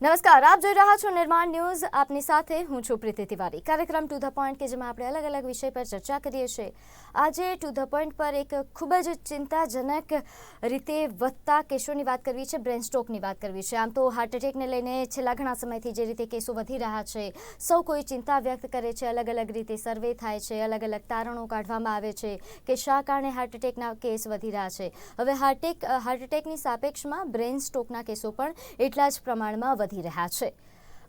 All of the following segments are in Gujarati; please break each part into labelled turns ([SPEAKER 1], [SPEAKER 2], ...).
[SPEAKER 1] નમસ્કાર, આપ જોઈ રહ્યા છો નિર્માણ ન્યૂઝ. આપની સાથે હું છું પ્રીતિ તિવારી. કાર્યક્રમ ટુ ધ પોઈન્ટ કે જેમાં આપણે અલગ અલગ વિષય પર ચર્ચા કરીએ છીએ. આજે ટુ ધ પોઈન્ટ પર એક ખૂબ જ ચિંતાજનક રીતે વધતા કેસોની વાત કરવી છે, બ્રેન સ્ટ્રોકની વાત કરવી છે. આમ તો હાર્ટ એટેકને લઈને છેલ્લા ઘણા સમયથી જે રીતે કેસો વધી રહ્યા છે, સૌ કોઈ ચિંતા વ્યક્ત કરે છે. અલગ અલગ રીતે સર્વે થાય છે, અલગ અલગ તારણો કાઢવામાં આવે છે કે શા કારણે હાર્ટ એટેકના કેસ વધી રહ્યા છે. હવે હાર્ટ એટેક હાર્ટ એટેકની સાપેક્ષમાં બ્રેન સ્ટ્રોકના કેસો પણ એટલા જ પ્રમાણમાં વધી રહ્યા છે.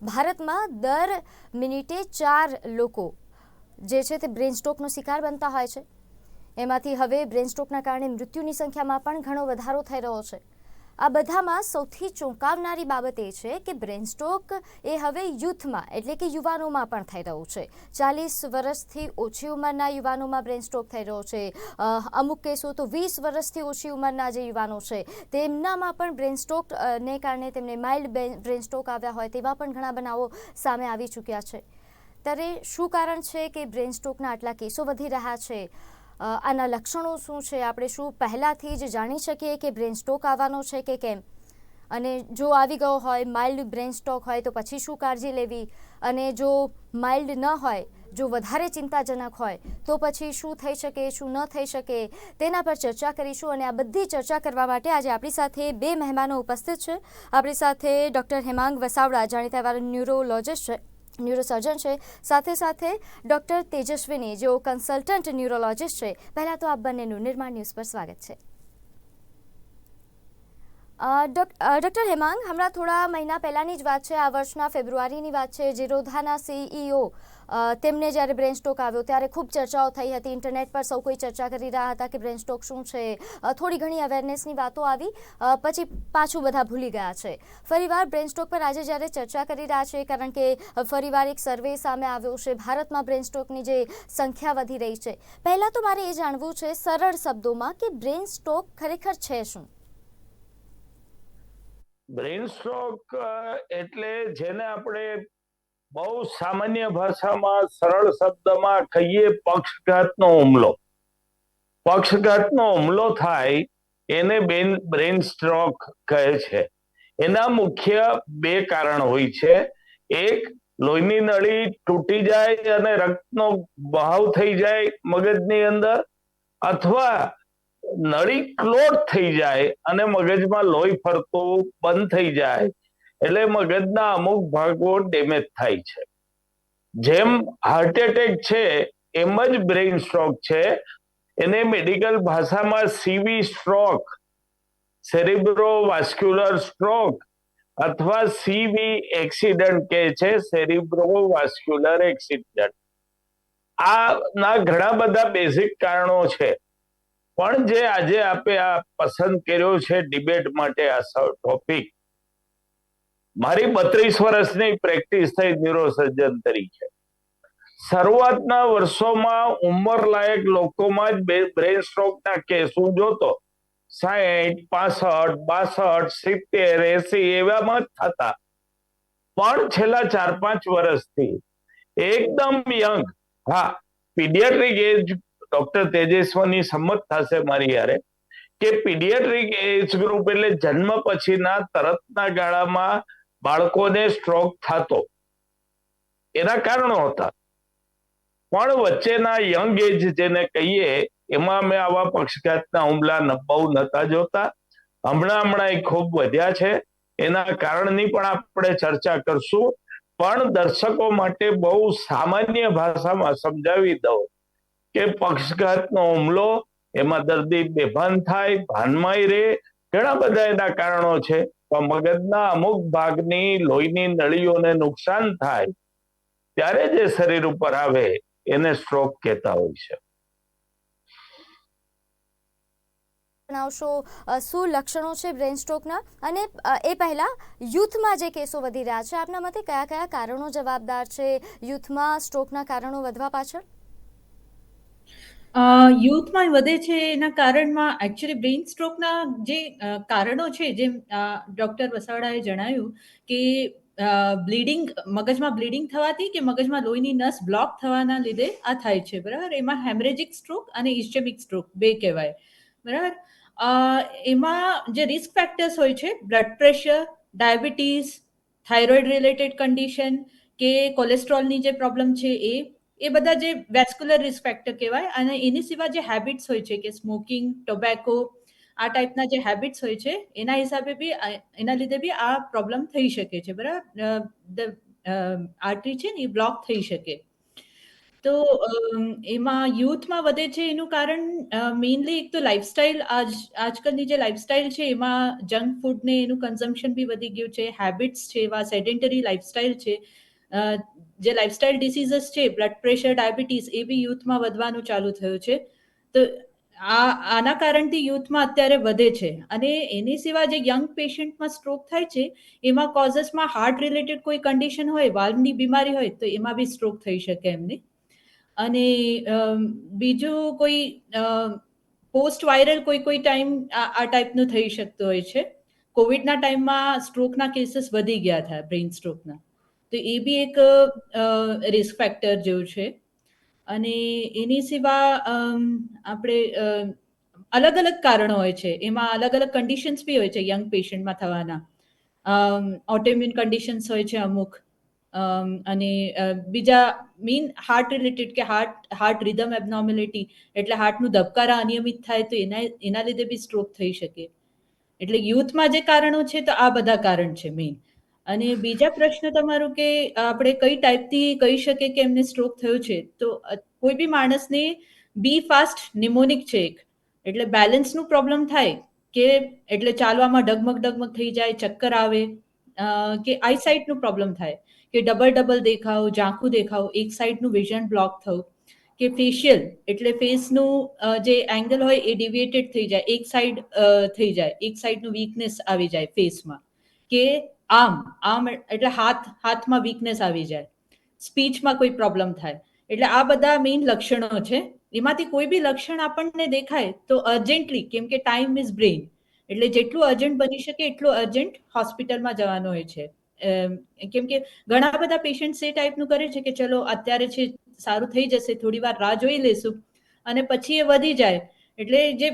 [SPEAKER 1] ભારતમાં દર મિનિટે ચાર લોકો જે છે તે બ્રેન સ્ટ્રોકનો શિકાર બનતા હોય છે. એમાંથી હવે બ્રેન કારણે મૃત્યુની સંખ્યામાં પણ ઘણો વધારો થઈ રહ્યો છે. આ બધામાં સૌથી ચોંકાવનારી બાબત એ છે કે બ્રેન સ્ટ્રોક એ હવે યુથમાં, એટલે કે યુવાનોમાં પણ થઈ રહ્યું છે. ચાલીસ વર્ષથી ઓછી ઉંમરના યુવાનોમાં બ્રેન સ્ટ્રોક થઈ રહ્યો છે. અમુક કેસો તો વીસ વર્ષથી ઓછી ઉંમરના જે યુવાનો છે, તેમનામાં પણ બ્રેન સ્ટ્રોક ને કારણે તેમને માઇલ્ડ બ્રેન સ્ટ્રોક આવ્યા હોય તેવા પણ ઘણા બનાવો સામે આવી ચૂક્યા છે. ત્યારે શું કારણ છે કે બ્રેન સ્ટ્રોકના આટલા કેસો વધી રહ્યા છે? આના લક્ષણો શું છે? આપણે શું પહેલાંથી જ જાણી શકીએ કે બ્રેન સ્ટ્રોક આવવાનો છે કે કેમ? અને જો આવી ગયો હોય, માઇલ્ડ બ્રેન સ્ટ્રોક હોય, તો પછી શું કાળજી લેવી? અને જો માઇલ્ડ ન હોય, જો વધારે ચિંતાજનક હોય, તો પછી શું થઈ શકે, શું ન થઈ શકે? તેના પર ચર્ચા કરીશું અને આ બધી ચર્ચા કરવા માટે આજે આપણી સાથે બે મહેમાનો ઉપસ્થિત છે. આપણી સાથે ડૉક્ટર હેમાંગ વસાવડા, જાણીતા ન્યુરોલોજિસ્ટ છે. ન્યુરોસર્જન છે. સાથે સાથે ડૉક્ટર તેજસ્વીની, જેઓ કન્સલ્ટન્ટ ન્યુરોલોજિસ્ટ છે. પહેલાં તો આપ બંનેનું નિર્માણ ન્યૂઝ પર સ્વાગત છે. ડૉક્ટર હેમાંગ, હમણાં થોડા મહિના પહેલાંની જ વાત છે. આ વર્ષના ફેબ્રુઆરીની વાત છે. જીરોધાના સીઈઓ તેમને જ્યારે બ્રેન આવ્યો ત્યારે ખૂબ ચર્ચાઓ થઈ હતી. ઇન્ટરનેટ પર સૌ કોઈ ચર્ચા કરી રહ્યા હતા કે બ્રેન શું છે. થોડી ઘણી અવેરનેસની વાતો આવી. પછી પાછું બધા ભૂલી ગયા છે. ફરીવાર બ્રેન પર આજે જ્યારે ચર્ચા કરી રહ્યા છે, કારણ કે ફરીવાર એક સર્વે સામે આવ્યો છે, ભારતમાં બ્રેન જે સંખ્યા વધી રહી છે. પહેલાં તો મારે એ જાણવું છે, સરળ શબ્દોમાં કે બ્રેન ખરેખર છે શું?
[SPEAKER 2] બ્રેન સ્ટ્રોક એટલે જેને આપણે બહુ સામાન્ય ભાષામાં સરળ શબ્દમાં કહીએ પક્ષઘાતનો હુમલો. પક્ષઘાતનો હુમલો થાય એને બેન, બ્રેન સ્ટ્રોક કહે છે. એના મુખ્ય બે કારણ હોય છે. એક, લોહીની નળી તૂટી જાય અને રક્તનો બહાવ થઈ જાય મગજની અંદર અથવા નળી ક્લોટ થઈ જાય અને મગજમાં લોહી ફરતું બંધ થઈ જાય. એટલે મગજના અમુક ભાગો ડેમેજ થાય છે. જેમ હાર્ટ એટેક છે, એમ જ બ્રેઇન સ્ટ્રોક છે. એને મેડિકલ ભાષામાં CV stroke cerebrovascular stroke અથવા સીવી એક્સિડન્ટ કહે છે સેરિબ્રો વાસ્ક્યુલર એક્સિડન્ટ આ ના ઘણા બધા બેઝિક કારણો છે. પણ જે આજે આપે આ પસંદ કર્યો છે ડિબેટ માટે આ ટોપિક મારી બત્રીસ વર્ષની પ્રેક્ટિસ થઈ ન્યુરોસર્જન તરીકે. શરૂઆતના વર્ષોમાં ઉંમર લાયક લોકોમાં જ બ્રેન સ્ટ્રોકના કેસ હું જોતો. સાહીઠ પાસઠ, બાસઠ, સિત્તેર, એસી એવામાં જ થતા. પણ છેલ્લા ચાર પાંચ વર્ષથી એકદમ યંગ. હા, પીડિયાટ્રિક એજ ડોક્ટર તેજસ્વની સંમત થશે મારી યારે કે પીડિયાટ્રિક એજ ગ્રુપ એટલે જન્મ પછીના તરતના ગાળામાં બાળકોને સ્ટ્રોક થતો. એના કારણો હતા. પણ વચ્ચેના યંગ એજ જેને કહીએ, એમાં અમે આવા પક્ષઘાતના હુમલા બહુ નતા જોતા. હમણાં હમણાં એ ખૂબ વધ્યા છે. એના કારણની પણ આપણે ચર્ચા કરશું. પણ દર્શકો માટે બહુ સામાન્ય ભાષામાં સમજાવી દઉં કે પક્ષઘાતનો હુમલો, એમાં દર્દી બેભાન થાય ભાનમાં રહે ઘણા બધા એના કારણો છે. પણ મગજના અમુક ભાગની લોહીની નળીઓને નુકસાન થાય, ત્યારે જે શરીર ઉપર આવે, એને સ્ટ્રોક કહેતા હોય છે.
[SPEAKER 1] જણાવશો શું લક્ષણો છે બ્રેન સ્ટ્રોકના અને એ પહેલાં યુથમાં જે કેસો વધી રહ્યા છે, આપના મતે કયા કયા કારણો જવાબદાર છે યુથમાં સ્ટ્રોકના કારણો વધવા પાછળ?
[SPEAKER 3] અ, યુથમાં વધે છે એના કારણમાં એકચ્યુઅલી બ્રેઇન સ્ટ્રોકના જે કારણો છે જેમ ડૉક્ટર વસાવડાએ જણાવ્યું કે બ્લીડિંગ મગજમાં બ્લીડિંગ થવાથી કે મગજમાં લોહીની નસ બ્લોક થવાના લીધે આ થાય છે બરાબર? એમાં હેમરેજિક સ્ટ્રોક અને ઇસ્ટેમિક સ્ટ્રોક બે કહેવાય બરાબર? એમાં જે રિસ્ક ફેક્ટર્સ હોય છે blood pressure diabetes thyroid related condition કે કોલેસ્ટ્રોલની જે પ્રોબ્લેમ છે એ એ બધા જે વેસ્ક્યુલર રિસ્ક ફેક્ટર કહેવાય અને એની સિવાય જે હેબિટ્સ હોય છે કે સ્મોકિંગ ટોબેકો આ ટાઈપના જે હેબિટ્સ હોય છે, એના હિસાબે બી એના લીધે બી આ પ્રોબ્લેમ થઈ શકે છે, બરાબર? આર્ટરી છે ને એ બ્લોક થઈ શકે. તો એમાં યુથમાં વધે છે એનું કારણ મેઇનલી એક તો લાઇફસ્ટાઇલ આજ, આજકાલની જે લાઇફસ્ટાઇલ છે એમાં જંક ફૂડને એનું કન્ઝમ્પશન બી વધી ગયું છે હેબિટ્સ છે એવા સેડેન્ટરી લાઇફસ્ટાઇલ છે. જે લાઇફસ્ટાઇલ ડિસીઝીસ છે બ્લડ પ્રેશર ડાયાબિટીસ એ બી યુથમાં વધવાનું ચાલુ થયું છે. તો આ, આના કારણથી યુથમાં અત્યારે વધે છે. અને એની સિવાય જે યંગ પેશન્ટમાં સ્ટ્રોક થાય છે, એમાં કોઝસમાં હાર્ટ રિલેટેડ કોઈ કન્ડિશન હોય વાલ્વની બીમારી હોય, તો એમાં બી સ્ટ્રોક થઈ શકે એમને. અને બીજું કોઈ પોસ્ટ વાયરલ કોઈ કોઈ ટાઈમ આ ટાઈપનું થઈ શકતું હોય છે. કોવિડના ટાઈમમાં સ્ટ્રોકના કેસીસ વધી ગયા હતા બ્રેઇન સ્ટ્રોકના તો એ બી એક રિસ્ક ફેક્ટર જેવું છે. અને એની સિવા આપણે અલગ અલગ કારણો હોય છે. એમાં અલગ અલગ કન્ડિશન્સ બી હોય છે યંગ પેશન્ટમાં થવાના. ઓટોમ્યુન કન્ડિશન્સ હોય છે અમુક. અમ, અને બીજા મીન હાર્ટ રિલેટેડ કે હાર્ટ હાર્ટ રિધમ એબનોર્મેલિટી એટલે હાર્ટનું ધબકારા અનિયમિત થાય તો એના એના લીધે બી સ્ટ્રોક થઈ શકે. એટલે યુથમાં જે કારણો છે તો આ બધા કારણ છે મેઇન અને બીજા પ્રશ્ન તમારું કે આપણે કઈ ટાઈપથી કહી શકીએ કે એમને સ્ટ્રોક થયો છે? તો કોઈ બી માણસને બી ફાસ્ટ નિમોનિક છે એક એટલે બેલેન્સનું પ્રોબ્લેમ થાય કે એટલે ચાલવામાં ડગમગ ડગમગ થઈ જાય, ચક્કર આવે કે આઈસાઇટનું પ્રોબ્લેમ થાય, કે ડબલ ડબલ દેખાવ, ઝાંખું દેખાવ, એક સાઈડનું વિઝન બ્લોક થવું, કે ફેશિયલ એટલે ફેસનું જે એંગલ હોય એ ડિવિએટેડ થઈ જાય, એક સાઈડ થઈ જાય, એક સાઈડનું વીકનેસ આવી જાય ફેસમાં કે આમ આમ એટલે હાથ, હાથમાં વીકનેસ આવી જાય. સ્પીચમાં કોઈ પ્રોબ્લેમ થાય. એટલે આ બધા મેઇન લક્ષણો છે. એમાંથી કોઈ બી લક્ષણ આપણને દેખાય તો અર્જન્ટલી કેમ કે ટાઈમ ઇઝ બ્રેઇન એટલે જેટલું અર્જન્ટ બની શકે એટલું અર્જન્ટ હોસ્પિટલમાં જવાનું હોય છે. કેમ કે ઘણા બધા પેશન્ટ્સ એ ટાઈપનું કરે છે કે ચલો અત્યારે છે, સારું થઈ જશે, થોડી વાર રાહ જોઈ લેશું અને પછી એ વધી જાય. એટલે જે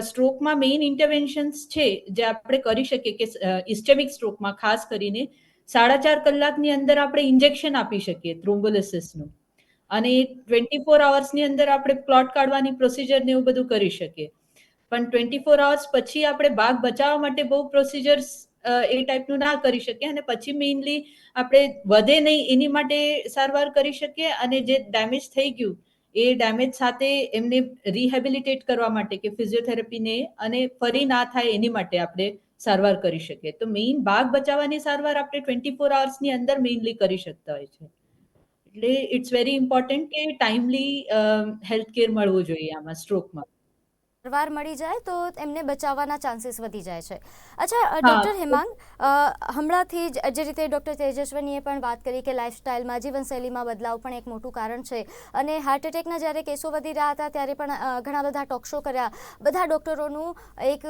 [SPEAKER 3] સ્ટ્રોકમાં મેઇન ઇન્ટરવેન્શન્સ છે, જે આપણે કરી શકીએ કે ઇસ્ટેમિક સ્ટ્રોકમાં ખાસ કરીને, સાડા ચાર કલાકની અંદર આપણે ઇન્જેક્શન આપી શકીએ થ્રોમ્બોલિસિસનું અને ટ્વેન્ટી ફોર આવર્સની અંદર આપણે પ્લોટ કાઢવાની પ્રોસિજર ને એવું બધું કરી શકીએ. પણ ટ્વેન્ટી ફોર આવર્સ પછી આપણે બાગ બચાવવા માટે બહુ પ્રોસિજર્સ એ ટાઈપનું ના કરી શકીએ અને પછી મેઇનલી આપણે વધે નહીં એની માટે સારવાર કરી શકીએ અને જે ડેમેજ થઈ ગયું એ ડેમેજ સાથે એમને રિહેબિલિટેટ કરવા માટે કે ફિઝિયોથેરાપીને અને ફરી ના થાય એની માટે આપણે સારવાર કરી શકીએ. તો મેઇન ભાગ બચાવવાની સારવાર આપણે ટ્વેન્ટી ફોર આવર્સની અંદર મેઇનલી કરી શકતા હોય છે. એટલે ઇટ્સ વેરી ઇમ્પોર્ટન્ટ કે ટાઈમલી હેલ્થ કેર મળવું જોઈએ આમાં સ્ટ્રોકમાં
[SPEAKER 1] સારવાર મળી જાય તો એમને બચાવવાના ચાન્સીસ વધી જાય છે. અચ્છા ડૉક્ટર હેમાંગ હમણાંથી જ જે રીતે ડૉક્ટર તેજસ્વનીએ પણ વાત કરી કે લાઇફસ્ટાઇલમાં જીવનશૈલીમાં બદલાવ પણ એક મોટું કારણ છે. અને હાર્ટ એટેકના જ્યારે કેસો વધી રહ્યા હતા ત્યારે પણ ઘણા બધા ટોક શો કર્યા. બધા ડૉક્ટરોનું એક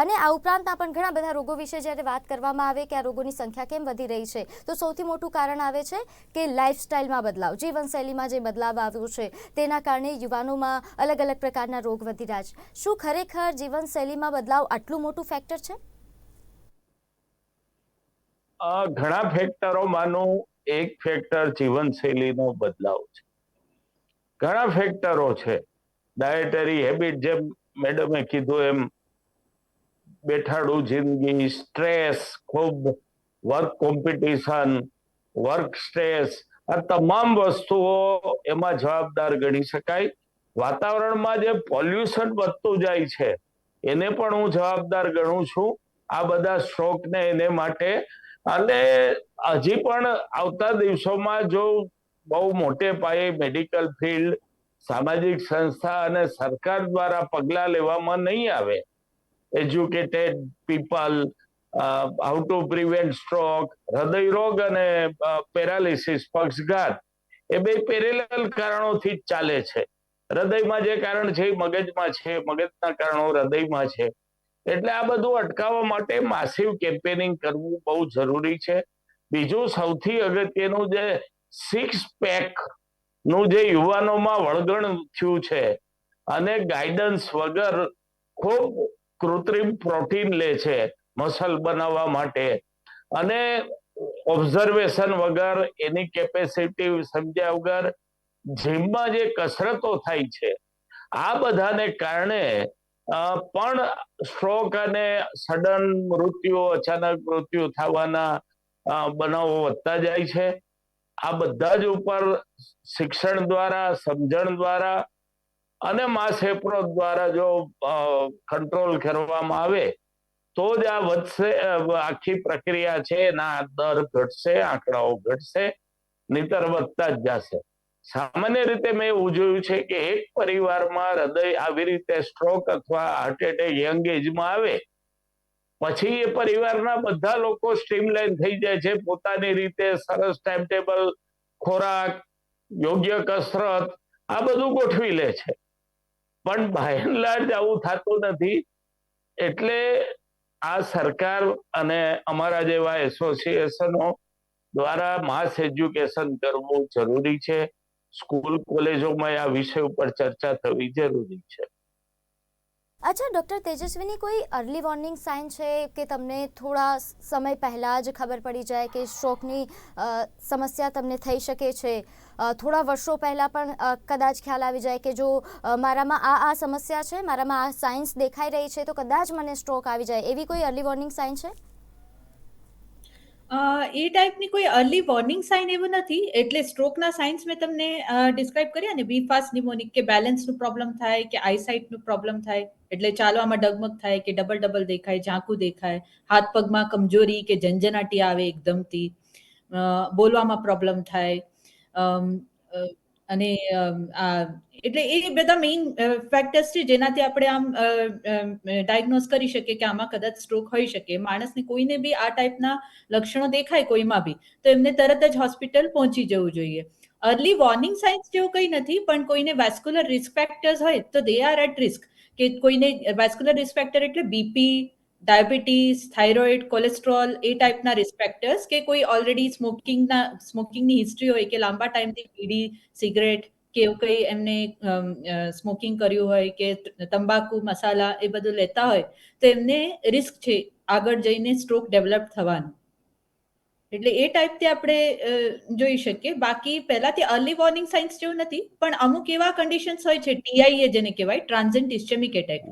[SPEAKER 1] અને આ ઉપરાંતના પણ ઘણા બધા રોગો વિશે જ્યારે વાત કરવામાં આવે કે આ રોગોની સંખ્યા કેમ વધી રહી છે તો સૌથી મોટું કારણ આવે છે કે લાઇફસ્ટાઇલમાં બદલાવ જીવનશૈલીમાં જે બદલાવ આવ્યો છે તેના કારણે યુવાનોમાં અલગ અલગ પ્રકારના રોગ વધી રહ્યા છે શું ખરેખર જીવનશૈલીમાં બદલાવ આટલું મોટું ફેક્ટર છે?
[SPEAKER 2] ઘણા ફેક્ટરોમાંનું એક ફેક્ટર જીવનશૈલીનો બદલાવ છે. ઘણા ફેક્ટરો છે. ડાયટરી હેબિટ જેમ મેડમે કીધું એમ, બેઠાડું જિંદગી સ્ટ્રેસ ખૂબ વર્ક કોમ્પિટિશન વર્ક સ્ટ્રેસ આ તમામ વસ્તુઓ એમાં જવાબદાર ગણી શકાય. વાતાવરણમાં જે પોલ્યુશન વધતું જાય છે, એને પણ હું જવાબદાર ગણું છું. આ બધા સ્ટ્રોકને એને માટે અને હજી પણ આવતા દિવસોમાં જો બહુ મોટે પાયે મેડિકલ ફિલ્ડ સામાજિક સંસ્થા અને સરકાર દ્વારા પગલાં લેવામાં નહીં આવે. Educated people how to prevent stroke હૃદય રોગ અને પેરાલિસિસ પક્ષઘાત, એ બે પેરેલલ કારણોથી જ ચાલે છે. હૃદયમાં જે કારણ છે એ મગજમાં છે, મગજના કારણો હૃદયમાં છે. એટલે આ બધું અટકાવવા માટે માસિવ કેમ્પેનિંગ કરવું બહુ જરૂરી છે. બીજું સૌથી અગત્યનું જે સિક્સ પેકનું જે યુવાનોમાં વળગણ થયું છે અને ગાઈડન્સ વગર ખૂબ કૃત્રિમ પ્રોટીન લે છે મસલ બનાવવા માટે. અને ઓબ્ઝર્વેશન વગર એની કેપેસિટી સમજ્યા વગર જીમમાં જે કસરતો થાય છે, આ બધાને કારણે પણ સ્ટ્રોક અને સડન મૃત્યુ અચાનક મૃત્યુ થવાના બનાવો વધતા જાય છે. આ બધા જ ઉપર શિક્ષણ દ્વારા, સમજણ દ્વારા અને માસ એપ્રો દ્વારા જો કંટ્રોલ કરવામાં આવે, તો જ આ વધશે આખી પ્રક્રિયા છે, એના દર ઘટશે, આંકડાઓ ઘટશે, નહીતર વધતા જ જશે. સામાન્ય રીતે મેં એવું જોયું છે કે એક પરિવારમાં હૃદય આવી રીતે સ્ટ્રોક અથવા હાર્ટ એટેક યંગ એજમાં આવે, પછી એ પરિવારના બધા લોકો સ્ટ્રીમલાઈન થઈ જાય છે. પોતાની રીતે સરસ ટાઈમ ટેબલ ખોરાક, યોગ્ય કસરત, આ બધું ગોઠવી લે છે. પણ બાય લાર્જ આવું થતું નથી. એટલે આ સરકાર અને અમારા જેવા એસોસિએશનો દ્વારા માસ એજ્યુકેશન કરવું જરૂરી છે. સ્કૂલ કોલેજોમાં આ વિષય ઉપર ચર્ચા થવી જરૂરી છે.
[SPEAKER 1] અચ્છા, ડૉક્ટર તેજસ્વીની કોઈ અર્લી વોર્નિંગ સાઇન છે કે તમને થોડા સમય પહેલાં જ ખબર પડી જાય કે સ્ટ્રોકની સમસ્યા તમને થઈ શકે છે? થોડા વર્ષો પહેલાં પણ કદાચ ખ્યાલ આવી જાય કે જો મારામાં આ આ સમસ્યા છે, મારામાં આ સાઇન્સ દેખાઈ રહી છે, તો કદાચ મને સ્ટ્રોક આવી જાય. એવી કોઈ અર્લી વોર્નિંગ સાઇન છે?
[SPEAKER 3] એ ટાઈપની કોઈ અર્લી વોર્નિંગ સાઇન એવું નથી. એટલે સ્ટ્રોકના સાઇન્સ મેં તમને ડિસ્ક્રાઇબ કર્યા ને બી ફાસ્ટ નિમોનિક કે બેલેન્સનું પ્રોબ્લેમ થાય, કે આઈસાઇટનું પ્રોબ્લેમ થાય, એટલે ચાલવામાં ડગમગ થાય, કે ડબલ ડબલ દેખાય ઝાંકું દેખાય, હાથ પગમાં કમજોરી કે ઝંઝનાટી આવે એકદમથી બોલવામાં પ્રોબ્લેમ થાય અને એટલે એ બધા મેઇન ફેક્ટર્સ છે જેનાથી આપણે આમ ડાયગ્નોઝ કરી શકીએ કે આમાં કદાચ સ્ટ્રોક હોઈ શકે. માણસને કોઈને બી આ ટાઈપના લક્ષણો દેખાય કોઈમાં બી, તો એમને તરત જ હોસ્પિટલ પહોંચી જવું જોઈએ. અર્લી વોર્નિંગ સાઇન્સ જેવું કંઈ નથી, પણ કોઈને વેસ્ક્યુલર રિસ્ક ફેક્ટર્સ હોય તો દે આર એટ રિસ્ક કે કોઈને વેસ્ક્યુલર રિસ્ક ફેક્ટર એટલે બીપી ડાયાબિટીસ, થાઇરોઇડ, કોલેસ્ટ્રોલ એ ટાઈપના રિસ્ક ફેક્ટર્સ કે કોઈ ઓલરેડી સ્મોકિંગના સ્મોકિંગની હિસ્ટ્રી હોય કે લાંબા ટાઈમથી બીડી સિગરેટ કે એવું કંઈ એમને સ્મોકિંગ કર્યું હોય કે તંબાકુ, મસાલા એ બધું લેતા હોય તો એમને રિસ્ક છે આગળ જઈને સ્ટ્રોક ડેવલપ થવાનું. એટલે એ ટાઈપથી આપણે જોઈ શકીએ. બાકી પહેલાથી અર્લી વોર્નિંગ સાઇન્સ જેવું નથી, પણ અમુક એવા કન્ડિશન્સ હોય છે ટીઆઈએ જેને કહેવાય ટ્રાન્ઝેન્ટ ઇસ્ટેમિક એટેક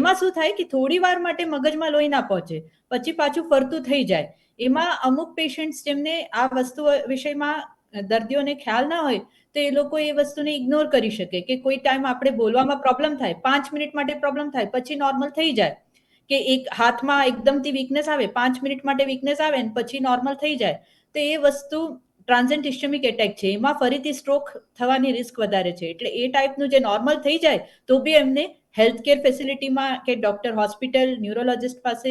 [SPEAKER 3] એમાં શું થાય કે થોડી વાર માટે મગજમાં લોહી ના પહોંચે, પછી પાછું ફરતું થઈ જાય. એમાં અમુક પેશન્ટ્સ જેમને આ વસ્તુ વિષયમાં દર્દીઓને ખ્યાલ ના હોય, તો એ લોકો એ વસ્તુને ઇગ્નોર કરી શકે કે કોઈ ટાઈમ આપણે બોલવામાં પ્રોબ્લેમ થાય, પાંચ મિનિટ માટે પ્રોબ્લેમ થાય, પછી નોર્મલ થઈ જાય. કે એક હાથમાં એકદમથી વીકનેસ આવે, પાંચ મિનિટ માટે વીકનેસ આવે ને પછી નોર્મલ થઈ જાય, તો એ વસ્તુ ટ્રાન્ઝેન્ટ ઇસ્ટમિક એટેક છે. એમાં ફરીથી સ્ટ્રોક થવાની રિસ્ક વધારે છે. એટલે એ ટાઈપનું જે નોર્મલ થઈ જાય, તો બી એમને હેલ્થ કેર ફેસિલિટીમાં કે ડોક્ટર હોસ્પિટલ ન્યુરોલોજિસ્ટ પાસે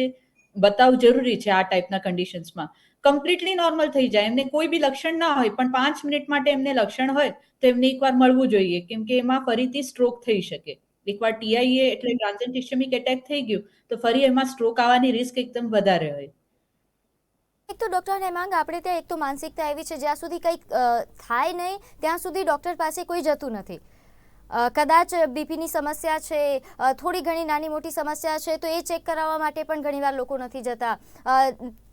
[SPEAKER 3] બતાવવું જરૂરી છે આ ટાઈપના કન્ડિશન્સમાં કમ્પ્લીટલી નોર્મલ થઈ જાય. એમને કોઈ બી લક્ષણ ના હોય, પણ પાંચ મિનિટ માટે એમને લક્ષણ હોય, તો એમને એકવાર મળવું જોઈએ, કેમ કે એમાં ફરીથી સ્ટ્રોક થઈ શકે. એકવાર ટીઆઈએ એટલે ટ્રાન્ઝેન્ટ ઇસ્ટેમિક એટેક થઈ ગયું, તો ફરી એમાં સ્ટ્રોક આવવાની રિસ્ક એકદમ વધારે હોય.
[SPEAKER 1] એક તો ડૉક્ટર હેમાંગ આપણે ત્યાં એક તો માનસિકતા એવી છે, જ્યાં સુધી કંઈક થાય નહીં, ત્યાં સુધી ડૉક્ટર પાસે કોઈ જતું નથી. કદાચ બીપીની સમસ્યા છે થોડી ઘણી નાની મોટી સમસ્યા છે, તો એ ચેક કરાવવા માટે પણ ઘણીવાર લોકો નથી જતા.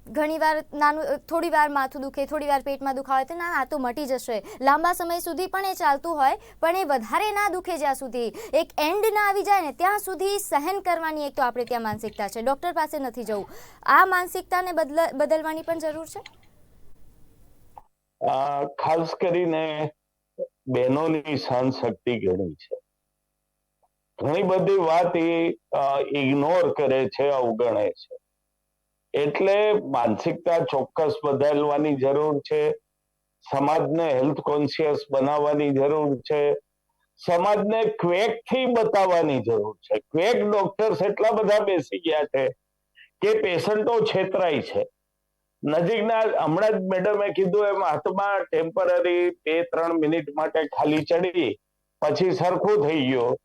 [SPEAKER 1] ઘણીવાર નાનું થોડી વાર માથું દુખે થોડી વાર પેટમાં દુખાવે તો ના, આ તો મટી જશે. લાંબા સમય સુધી પણ એ ચાલતું હોય, પણ એ વધારે ના દુખે જ્યાં સુધી એક એન્ડ ના આવી જાય ને ત્યાં સુધી સહન કરવાની એક તો આપણે ત્યાં માનસિકતા છે. ડૉક્ટર પાસે નથી જવું. આ માનસિકતાને બદલ, બદલવાની પણ જરૂર છે?
[SPEAKER 2] ખાસ કરીને બહેનોની સહન શક્તિ ઘણી છે. ઘણી બધી વાત એ ઇગ્નોર કરે છે, અવગણે છે. એટલે માનસિકતા ચોક્કસ બદલવાની જરૂર છે. સમાજને હેલ્થ કોન્શિયસ બનાવવાની જરૂર છે. સમાજને ક્વેકથી બતાવવાની જરૂર છે. ક્વેક ડોક્ટર્સ એટલા બધા બેસી ગયા છે કે પેશન્ટો છેતરાય છે. નજીકના હમણાં જ મેડમે કીધું એમ, હાથમાં ટેમ્પરરી બે ત્રણ મિનિટ માટે ખાલી ચડી, પછી સરખું થઈ ગયું.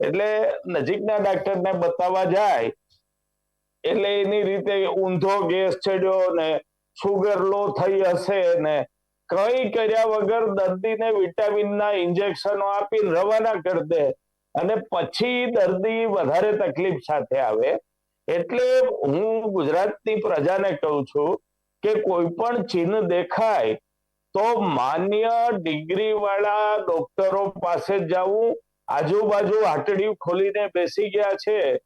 [SPEAKER 2] એટલે નજીકના ડાક્ટરને બતાવવા જાય એટલે એની રીતે ઊંધો ગેસ ચડ્યો ને સુગર લો થઈ હશે ને કઈ કર્યા વગર દર્દીને વિટામિનના ઇન્જેક્શનો આપીને રવાના કરી દે. અને પછી દર્દી વધારે તકલીફ સાથે આવે. એટલે હું ગુજરાતની પ્રજાને કહું છું કે કોઈ પણ ચિહ્ન દેખાય તો માન્ય ડિગ્રી વાળા ડોક્ટરો પાસે જવું આજુબાજુ હાટડી ખોલીને બેસી ગયા છે.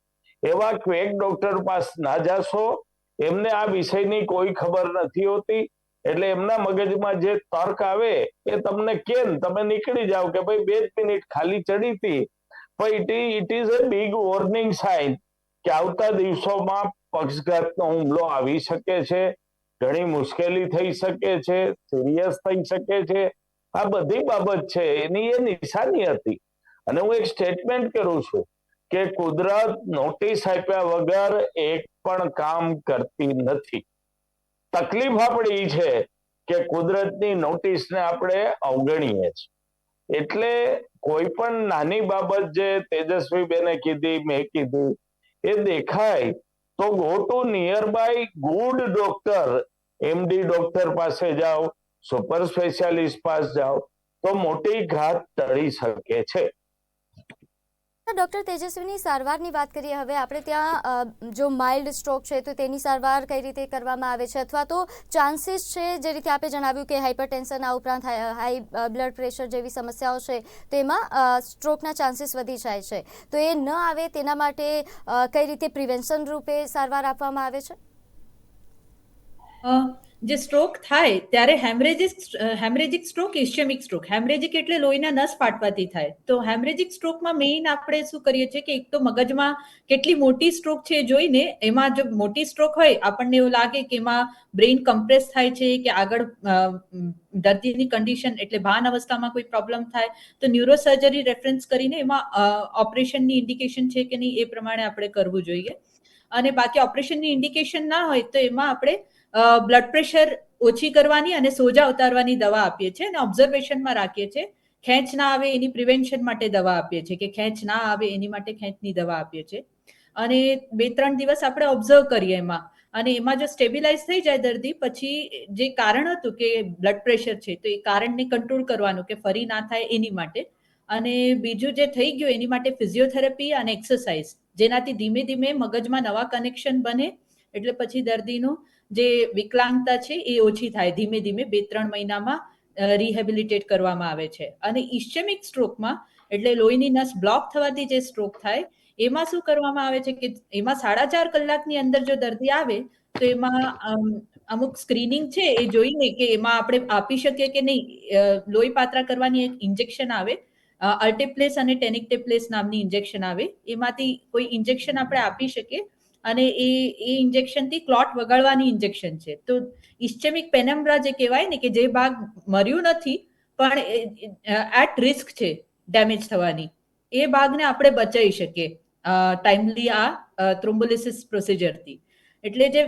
[SPEAKER 2] એવા ક્વેક ડોક્ટર પાસે ના જાશો? એમને આ વિષયની કોઈ ખબર નથી હોતી. એટલે એમના મગજમાં જે તર્ક આવે, એ તમને કેમ? તમે નીકળી જાઓ કે ભાઈ બે જ મિનિટ ખાલી ચડી હતી. પણ it is a big warning sign કે આવતા દિવસોમાં પક્ષઘાતનો હુમલો આવી શકે છે, ઘણી મુશ્કેલી થઈ શકે છે સિરિયસ થઈ શકે છે. આ બધી બાબત છે, એની એ નિશાની હતી. અને હું એક સ્ટેટમેન્ટ કરું છું. કે કુદરત નોટિસ આપ્યા વગર એક પણ કામ કરતી નથી. તકલીફ આપણી છે કે કુદરતની નોટિસને આપણે અવગણીએ છીએ. એટલે કોઈ પણ નાની બાબત જે તેજસ્વી બેને કીધી, મેં કીધું, એ દેખાય તો go to nearby good doctor MD doctor પાસે જાઓ સુપર સ્પેશિયાલિસ્ટ પાસે જાઓ, તો મોટી ઘાત ટળી શકે છે.
[SPEAKER 1] ડોક્ટર તેજસ્વીની સારવારની વાત કરીએ, હવે આપણે ત્યાં જો માઇલ્ડ સ્ટ્રોક છે, તો તેની સારવાર કઈ રીતે કરવામાં આવે છે? અથવા તો ચાન્સીસ છે, જે રીતે આપે જણાવ્યું કે હાઇપરટેન્શન, આ ઉપરાંત હાઈ બ્લડ પ્રેશર જેવી સમસ્યાઓ છે, તેમાં સ્ટ્રોકના ચાન્સીસ વધી જાય છે. તો એ ન આવે તેના માટે કઈ રીતે પ્રિવેન્શન રૂપે સારવાર આપવામાં આવે છે?
[SPEAKER 3] જે સ્ટ્રોક થાય, ત્યારે haemorrhagic haemorrhagic stroke ischaemic stroke haemorrhagic એટલે લોહીના નસ ફાટવાથી થાય. તો હેમરેજિક સ્ટ્રોકમાં મેઇન આપણે શું કરીએ છીએ કે એક તો મગજમાં કેટલી મોટી સ્ટ્રોક છે જોઈને એમાં જો મોટી સ્ટ્રોક હોય, આપણને એવું લાગે કે એમાં બ્રેઇન કમ્પ્રેસ થાય છે, કે આગળ દર્દીની કન્ડિશન એટલે ભાન અવસ્થામાં કોઈ પ્રોબ્લેમ થાય, તો ન્યુરોસર્જરી રેફરન્સ કરીને એમાં ઓપરેશનની ઇન્ડિકેશન છે કે નહીં એ પ્રમાણે આપણે કરવું જોઈએ. અને બાકી ઓપરેશનની ઇન્ડિકેશન ના હોય તો એમાં આપણે બ્લડ પ્રેશર ઓછી કરવાની અને સોજા ઉતારવાની દવા આપીએ છીએ અને ઓબ્ઝર્વેશનમાં રાખીએ છીએ, ખેંચ ના આવે એની પ્રિવેન્શન માટે દવા આપીએ છીએ કે ખેંચ ના આવે એની માટે ખેંચની દવા આપીએ છીએ. અને બે ત્રણ દિવસ આપણે ઓબ્ઝર્વ કરીએ એમાં. અને એમાં જો સ્ટેબિલાઇઝ થઈ જાય દર્દી, પછી જે કારણ હતું કે બ્લડ પ્રેશર છે, તો એ કારણને કંટ્રોલ કરવાનું કે ફરી ના થાય એની માટે. અને બીજું જે થઈ ગયું એની માટે ફિઝિયોથેરાપી અને એક્સરસાઇઝ જેનાથી ધીમે ધીમે મગજમાં નવા કનેક્શન બને, એટલે પછી દર્દીનું જે વિકલાંગતા છે એ ઓછી થાય. ધીમે ધીમે બે ત્રણ મહિનામાં રિહેબિલિટેટ કરવામાં આવે છે. અને ઇસ્ચેમિક સ્ટ્રોકમાં એટલે લોહીની નસ બ્લોક થવાથી જે સ્ટ્રોક થાય એમાં શું કરવામાં આવે છે કે એમાં સાડા ચાર કલાકની અંદર જો દર્દી આવે તો એમાં અમ, અમુક સ્ક્રીનિંગ છે એ જોઈને કે એમાં આપણે આપી શકીએ કે નહીં. લોહી પાત્રા કરવાની એક ઇન્જેક્શન આવે અલ્ટેપ્લેસ અને ટેનિકટેપ્લેસ નામની ઇન્જેક્શન આવે. એમાંથી કોઈ ઇન્જેક્શન આપણે આપી શકીએ. અને એ એ ઇન્જેક્શનથી ક્લોટ વગાડવાની ઇન્જેક્શન છે. તો ઇસ્ચેમિક પેનમ્બ્રા જે કહેવાય ને કે જે ભાગ મર્યું નથી, પણ એટ રિસ્ક છે ડેમેજ થવાની. એ ભાગને આપણે બચાવી શકીએ ટાઈમલી આ થ્રોમ્બોલિસિસ પ્રોસિજરથી એટલે જે,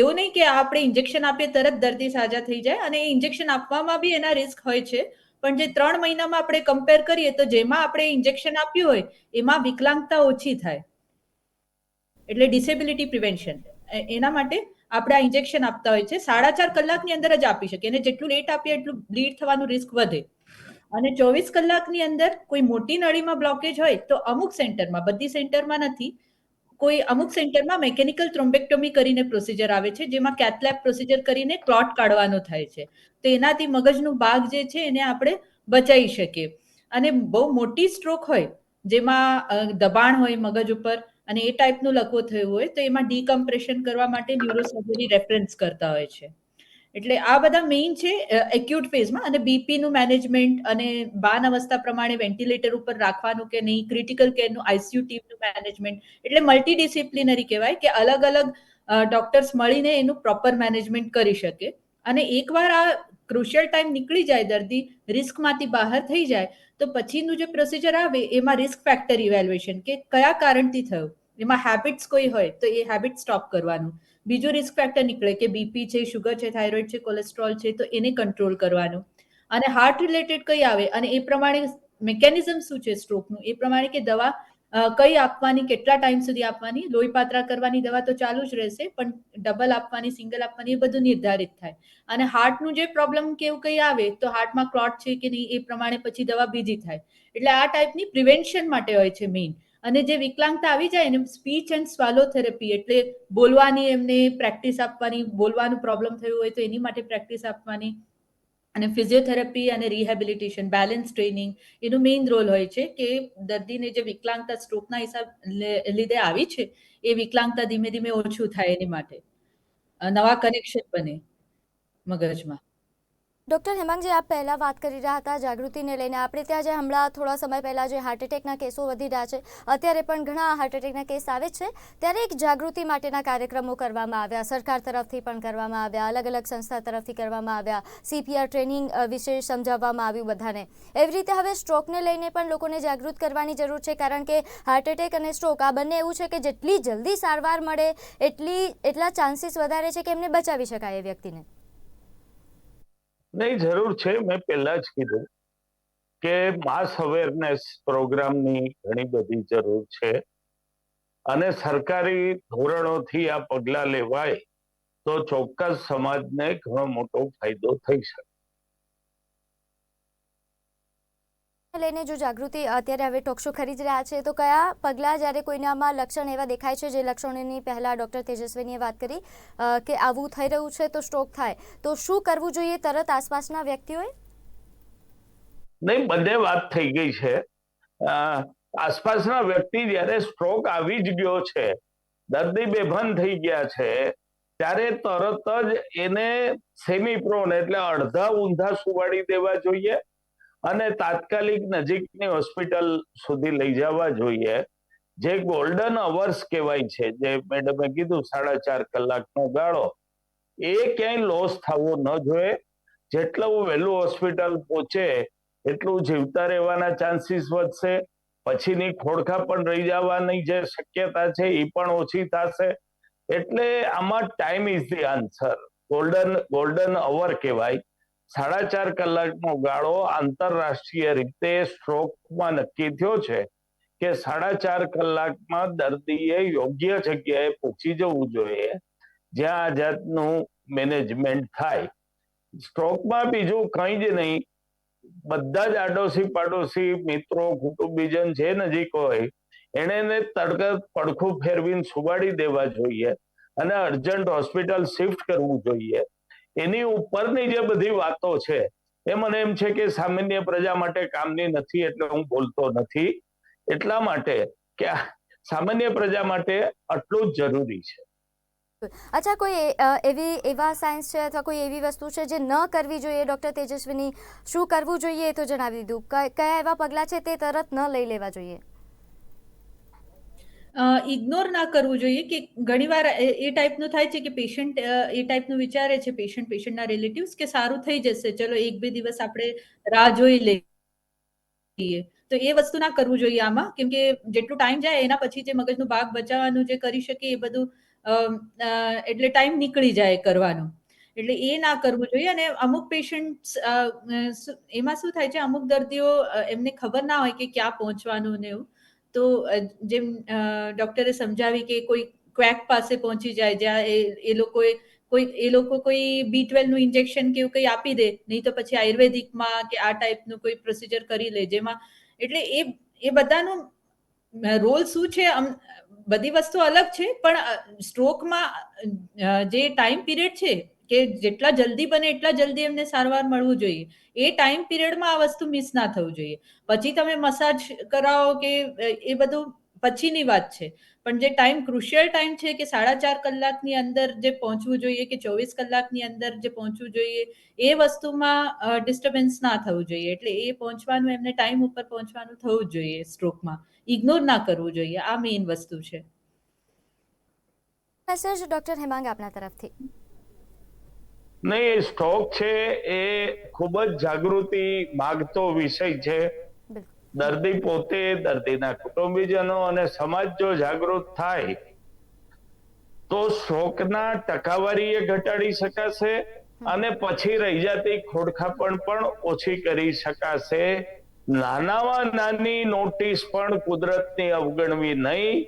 [SPEAKER 3] એવું નહીં કે આપણે ઇન્જેક્શન આપીએ તરત દર્દી સાજા થઈ જાય અને એ ઇન્જેક્શન આપવામાં બી એના રિસ્ક હોય છે, પણ જે ત્રણ મહિનામાં આપણે કમ્પેર કરીએ તો જેમાં આપણે ઇન્જેક્શન આપ્યું હોય, એમાં વિકલાંગતા ઓછી થાય. એટલે ડિસેબિલિટી પ્રિવેન્શન એના માટે આપણે આ ઇન્જેક્શન આપતા હોય છે. સાડા ચાર કલાકની અંદર જ આપી શકીએ. અને જેટલું લેટ આપીએ, એટલું બ્લીડ થવાનું રિસ્ક વધે. અને ચોવીસ કલાકની અંદર કોઈ મોટી નળીમાં બ્લોકેજ હોય, તો અમુક સેન્ટરમાં બધી સેન્ટરમાં નથી. કોઈ અમુક સેન્ટરમાં મેકેનિકલ થ્રોમ્બેક્ટોમી કરીને પ્રોસિજર આવે છે, જેમાં કેથલેબ પ્રોસિજર કરીને ક્લોટ કાઢવાનો થાય છે. તો એનાથી મગજનું ભાગ જે છે, એને આપણે બચાવી શકીએ. અને બહુ મોટી સ્ટ્રોક હોય, જેમાં દબાણ હોય મગજ ઉપર અને એ ટાઈપનું લકવો થયું હોય તો એમાં ડીકમ્પ્રેશન કરવા માટે ન્યુરોસર્જરી રેફરન્સ કરતા હોય છે. એટલે આ બધા મેઇન છે એક્યુટ ફેઝમાં અને બીપીનું મેનેજમેન્ટ અને બાન અવસ્થા પ્રમાણે વેન્ટિલેટર ઉપર રાખવાનું કે નહીં ક્રિટિકલ કેરનું આઈસીયુ ટીમનું મેનેજમેન્ટ એટલે મલ્ટી ડિસિપ્લિનરી કહેવાય કે અલગ અલગ ડોક્ટર્સ મળીને એનું પ્રોપર મેનેજમેન્ટ કરી શકે. અને એકવાર આ ક્રુશિયલ ટાઈમ નીકળી જાય દર્દી રિસ્કમાંથી બહાર થઈ જાય, તો પછીનું જે પ્રોસિજર આવે એમાં રિસ્ક ફેક્ટર ઇવેલ્યુએશન કે કયા કારણથી થયું? એમાં હેબિટ્સ કોઈ હોય તો એ હેબિટ સ્ટોપ કરવાનું. બીજું રિસ્ક ફેક્ટર નીકળે કે બીપી છે શુગર છે થાઇરોઇડ છે કોલેસ્ટ્રોલ છે, તો એને કંટ્રોલ કરવાનું. અને હાર્ટ રિલેટેડ કઈ આવે? અને એ પ્રમાણે મિકેનિઝમ શું છે સ્ટ્રોકનું એ પ્રમાણે કે દવા કઈ આપવાની, કેટલા ટાઈમ સુધી આપવાની? લોહી પાત્રા કરવાની દવા તો ચાલુ જ રહેશે, પણ ડબલ આપવાની સિંગલ આપવાની એ બધું નિર્ધારિત થાય. અને હાર્ટનું જે પ્રોબ્લેમ કે એવું કંઈ આવે? તો હાર્ટમાં ક્લોટ છે કે નહીં એ પ્રમાણે પછી દવા બીજી થાય. એટલે આ ટાઈપની પ્રિવેન્શન માટે હોય છે મેઇન અને જે વિકલાંગતા આવી જાય એને સ્પીચ એન્ડ સ્વાલો થેરેપી એટલે બોલવાની એમને પ્રેક્ટિસ આપવાની, બોલવાનું પ્રોબ્લેમ થયું હોય તો એની માટે પ્રેક્ટિસ આપવાની. અને ફિઝિયોથેરાપી અને રિહેબિલિટેશન બેલેન્સ ટ્રેનિંગ એનો મેઇન રોલ હોય છે કે દર્દીને જે વિકલાંગતા સ્ટ્રોકના હિસાબ લીધે આવી છે, એ વિકલાંગતા ધીમે ધીમે ઓછું થાય એની માટે. નવા કનેક્શન બને મગજમાં.
[SPEAKER 1] ડૉક્ટર હેમાંગજી આપ પહેલાં વાત કરી રહ્યા હતા જાગૃતિને લઈને, આપણે ત્યાં જે હમણાં થોડા સમય પહેલાં જે હાર્ટ એટેકના કેસો વધી રહ્યા છે, અત્યારે પણ ઘણા હાર્ટ એટેકના કેસ આવે છે, ત્યારે એક જાગૃતિ માટેના કાર્યક્રમો કરવામાં આવ્યા, સરકાર તરફથી પણ કરવામાં આવ્યા અલગ અલગ સંસ્થા તરફથી કરવામાં આવ્યા સીપીઆર ટ્રેનિંગ વિશે સમજાવવામાં આવ્યું બધાને. એવી રીતે હવે સ્ટ્રોકને લઈને પણ લોકોને જાગૃત કરવાની જરૂર છે, કારણ કે હાર્ટ એટેક અને સ્ટ્રોક આ બંને એવું છે કે જેટલી જલ્દી સારવાર મળે, એટલી, એટલા ચાન્સીસ વધારે છે કે એમને બચાવી શકાય એ વ્યક્તિને.
[SPEAKER 2] નહીં, જરૂર છે. મેં પહેલા જ કીધું કે માસ અવેરનેસ પ્રોગ્રામની ઘણી બધી જરૂર છે. અને સરકારી ધોરણોથી આ પગલા લેવાય તો ચોક્કસ સમાજને ઘણો મોટો ફાયદો થઈ શકે.
[SPEAKER 1] લઈને જો જાગૃતિ અત્યારે હવે ટોકશો ખરીદ રહ્યા છે, તો કયા પગલાં જ્યારે કોઈનામાં લક્ષણ એવા દેખાય છે, જે લક્ષણોની પહેલાં ડૉક્ટર તેજસ્વીનીએ વાત કરી કે આવું થઈ રહ્યું છે તો સ્ટ્રોક થાય, તો શું કરવું જોઈએ તરત આસપાસના વ્યક્તિઓએ?
[SPEAKER 2] નહીં, બધે વાત થઈ ગઈ છે. આસપાસના વ્યક્તિ જ્યારે સ્ટ્રોક આવી જ ગયો છે, દર્દી બેભાન થઈ ગયા છે, ત્યારે તરત જ એને સેમી પ્રોન એટલે અડધા ઊંધા સુવાડી દેવા જોઈએ અને તાત્કાલિક નજીકની હોસ્પિટલ સુધી લઈ જવા જોઈએ. જે ગોલ્ડન અવર્સ કહેવાય છે, જે મેડમે કીધું, સાડા ચાર કલાકનો ગાળો, એ ક્યાંય લોસ થવો ન જોઈએ. જેટલું વહેલું હોસ્પિટલ પહોંચે, એટલું જીવતા રહેવાના ચાન્સીસ વધશે. પછીની ખોડખા પણ રહી જવાની જે શક્યતા છે, એ પણ ઓછી થશે. એટલે આમાં time is the answer golden golden hour કહેવાય. સાડા ચાર કલાકનો ગાળો આંતરરાષ્ટ્રીય રીતે સ્ટ્રોકમાં નક્કી થયો છે કે સાડા ચાર કલાકમાં દર્દીએ યોગ્ય જગ્યાએ પહોંચી જવું જોઈએ, જ્યાં આ જાતનું મેનેજમેન્ટ થાય. સ્ટ્રોકમાં બીજું કંઈ જ નહીં, બધા જ આડોશી પાડોશી મિત્રો, કુટુંબીજન જે નજીક હોય, એને એને તડકત પડખું ફેરવીને સુવાડી દેવા જોઈએ અને અર્જન્ટ હોસ્પિટલ શિફ્ટ કરવું જોઈએ. એની ઉપરની જે બધી વાતો છે, એ મને એમ છે કે સામાન્ય પ્રજા માટે કામની નથી એટલે હું બોલતો નથી. એટલા માટે કે સામાન્ય પ્રજા માટે આટલું જ જરૂરી છે.
[SPEAKER 1] અચ્છા, કોઈ એવી, એવા સાયન્સ છે અથવા કોઈ એવી વસ્તુ છે જે ન કરવી જોઈએ ડૉક્ટર તેજસ્વીની? શું કરવું જોઈએ એ તો જણાવી દીધું. કયા એવા પગલાં છે તે તરત ન લઈ લેવા જોઈએ?
[SPEAKER 3] ઇગ્નોર ના કરવું જોઈએ કે ઘણીવાર એ ટાઈપનું થાય છે કે પેશન્ટ એ ટાઈપનું વિચારે છે પેશન્ટ પેશન્ટના રિલેટિવ્સ કે સારું થઈ જશે, ચલો એક બે દિવસ આપણે રાહ જોઈ લઈએ. તો એ વસ્તુ ના કરવું જોઈએ આમાં, કેમ કે જેટલું ટાઈમ જાય એના પછી જે મગજનું ભાગ બચાવવાનું જે કરી શકે એ બધું એટલે ટાઈમ નીકળી જાય કરવાનું. એટલે એ ના કરવું જોઈએ અને અમુક પેશન્ટ એમાં શું થાય છે, અમુક દર્દીઓ એમને ખબર ના હોય કે ક્યાં પહોંચવાનું ને એવું. તો જેમ ડોક્ટરે સમજાવી કે કોઈ ક્વેક પાસે પહોંચી જાય, જ્યાં એ લોકોએ કોઈ, એ લોકો કોઈ બી ટ્વેલ્વનું ઇન્જેક્શન કે એવું કંઈ આપી દે, નહીં તો પછી આયુર્વેદિકમાં કે આ ટાઈપનું કોઈ પ્રોસિજર કરી લે, જેમાં એટલે એ એ બધાનું રોલ શું છે? બધી વસ્તુ અલગ છે, પણ સ્ટ્રોકમાં જે ટાઈમ પીરિયડ છે કે જેટલા જલ્દી બને એટલા જલ્દી એમને સારવાર મળવું જોઈએ. એ ટાઈમ પીરિયડમાં આ વસ્તુ મિસ ના થવું જોઈએ. પછી તમે મસાજ કરાવો કે એ બધું પછીની વાત છે. પણ જે ટાઈમ, ક્રુશિયલ ટાઈમ છે કે સાડા ચાર કલાકની અંદર જે પહોંચવું જોઈએ કે ચોવીસ કલાકની અંદર જે પહોંચવું જોઈએ, એ વસ્તુમાં ડિસ્ટર્બન્સ ના થવું જોઈએ. એટલે એ પહોંચવાનું, એમને ટાઈમ ઉપર પહોંચવાનું થવું જોઈએ સ્ટ્રોકમાં. ઇગ્નોર ના કરવું જોઈએ. આ મેઇન વસ્તુ છે.
[SPEAKER 1] ડૉક્ટર હેમાંગ આપના તરફથી.
[SPEAKER 2] નહીં સ્ટોક છે એ ખૂબ જ જાગૃતિ માગતો વિષય છે. દર્દી પોતે દર્દીના કુટુંબીજનો અને સમાજ જો જાગૃત થાય તો શોકના એ ઘટાડી શકાશે અને પછી રહી જતી ખોડખાપણ પણ ઓછી કરી શકાશે. નાનામાં નાની નોટિસ પણ કુદરતની અવગણવી નહીં.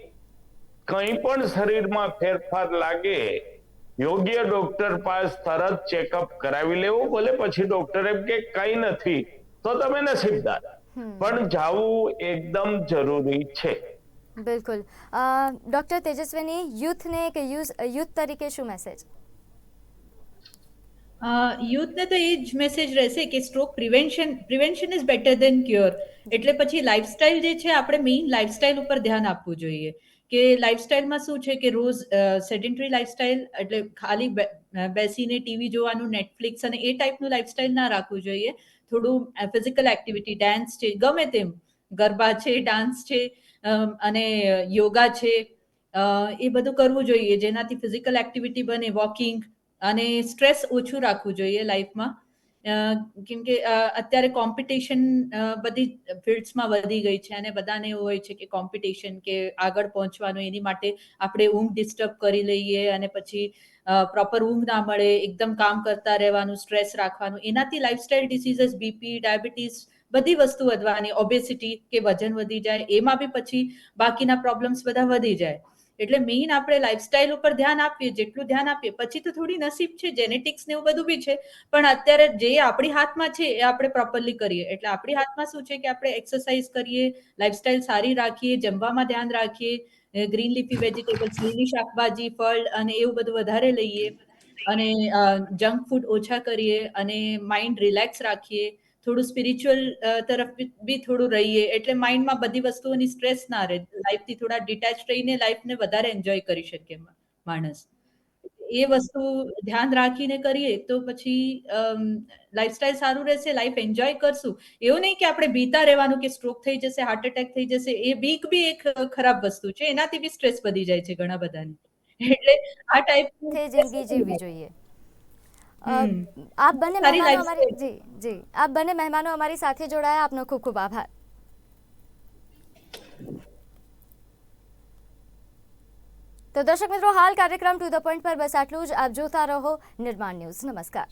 [SPEAKER 2] કંઈ પણ શરીરમાં ફેરફાર લાગે યોગ્ય ડોક્ટર પાસે તરત ચેકઅપ કરાવી લેવું ભલે પછી ડોક્ટર એમ કે કઈ નથી તો તમે નસીબદાર. પણ જાવું એકદમ જરૂરી છે.
[SPEAKER 1] બિલકુલ. ડોક્ટર ડૉક્ટર તેજસ્વીની યુથને ને યુઝ યુથ તરીકે શું મેસેજ
[SPEAKER 3] યુથને તો એ જ મેસેજ રહેશે કે stroke prevention prevention is better than cure એટલે પછી લાઇફસ્ટાઇલ જે છે આપણે મેઇન લાઇફસ્ટાઇલ ઉપર ધ્યાન આપવું જોઈએ. કે લાઇફસ્ટાઇલમાં શું છે કે રોજ સેડેન્ટરી લાઇફસ્ટાઇલ એટલે ખાલી બેસીને ટીવી જોવાનું નેટફ્લિક્સ અને એ ટાઈપનું લાઇફસ્ટાઇલ ના રાખવું જોઈએ. થોડું ફિઝિકલ એક્ટિવિટી ડાન્સ છે, ગમે તેમ. ગરબા છે ડાન્સ છે અને યોગા છે એ બધું કરવું જોઈએ. જેનાથી ફિઝિકલ એક્ટિવિટી બને વોકિંગ અને સ્ટ્રેસ ઓછું રાખવું જોઈએ લાઈફમાં કેમ કે અત્યારે કોમ્પિટિશન બધી ફિલ્ડ્સમાં વધી ગઈ છે અને બધાને એવું હોય છે કે કોમ્પિટિશન કે આગળ પહોંચવાનું, એની માટે આપણે ઊંઘ ડિસ્ટર્બ કરી લઈએ અને પછી પ્રોપર ઊંઘ ના મળે, એકદમ કામ કરતા રહેવાનું સ્ટ્રેસ રાખવાનું, એનાથી લાઇફસ્ટાઇલ ડિસીઝીસ બીપી ડાયાબિટીસ બધી વસ્તુ વધવાની ઓબેસિટી કે વજન વધી જાય, એમાં બી પછી બાકીના પ્રોબ્લેમ્સ બધા વધી જાય. એટલે મેઇન આપણે લાઇફસ્ટાઇલ ઉપર ધ્યાન આપીએ, જેટલું ધ્યાન આપીએ, પછી તો થોડી નસીબ છે જેનેટિક્સ ને એવું બધું બી છે, પણ અત્યારે જે આપણી હાથમાં છે, એ આપણે પ્રોપરલી કરીએ. એટલે આપણી હાથમાં શું છે કે આપણે એક્સરસાઇઝ કરીએ લાઇફસ્ટાઇલ સારી રાખીએ, જમવામાં ધ્યાન રાખીએ ગ્રીન લીફી વેજીટેબલ્સ લીલી શાકભાજી, ફળ અને એવું બધું વધારે લઈએ, અને જંક ફૂડ ઓછા કરીએ, અને માઇન્ડ રિલેક્સ રાખીએ થોડું સ્પિરિચ્યુઅલ તરફ બી- થોડું રહીએ. એટલે માઇન્ડમાં બધી વસ્તુઓની સ્ટ્રેસ ના રહે. લાઈફથી થોડા ડિટેચ રહીને લાઈફને વધારે એન્જોય કરી શકે માણસ. એ વસ્તુ ધ્યાન રાખીને કરીએ તો પછી લાઈફસ્ટાઈલ સારું રહેશે લાઈફ એન્જોય કરશું. એવું નહીં કે આપણે બીતા રહેવાનું કે સ્ટ્રોક થઈ જશે હાર્ટ એટેક થઈ જશે, એ બીક બી એક ખરાબ વસ્તુ છે. એનાથી બી સ્ટ્રેસ વધી જાય છે ઘણા બધાને. એટલે આ ટાઈપ
[SPEAKER 1] જિંદગી જીવવી જોઈએ. આપ બંને મહેમાનો અમારી જી જી. આપ બંને મહેમાનો અમારી સાથે જોડાયા. આપનો ખૂબ ખૂબ આભાર. તો દર્શક મિત્રો હાલ કાર્યક્રમ ટુ ધ પોઈન્ટ પર બસ આટલું જ. આપ જોતા રહો નિર્માણ ન્યૂઝ. નમસ્કાર.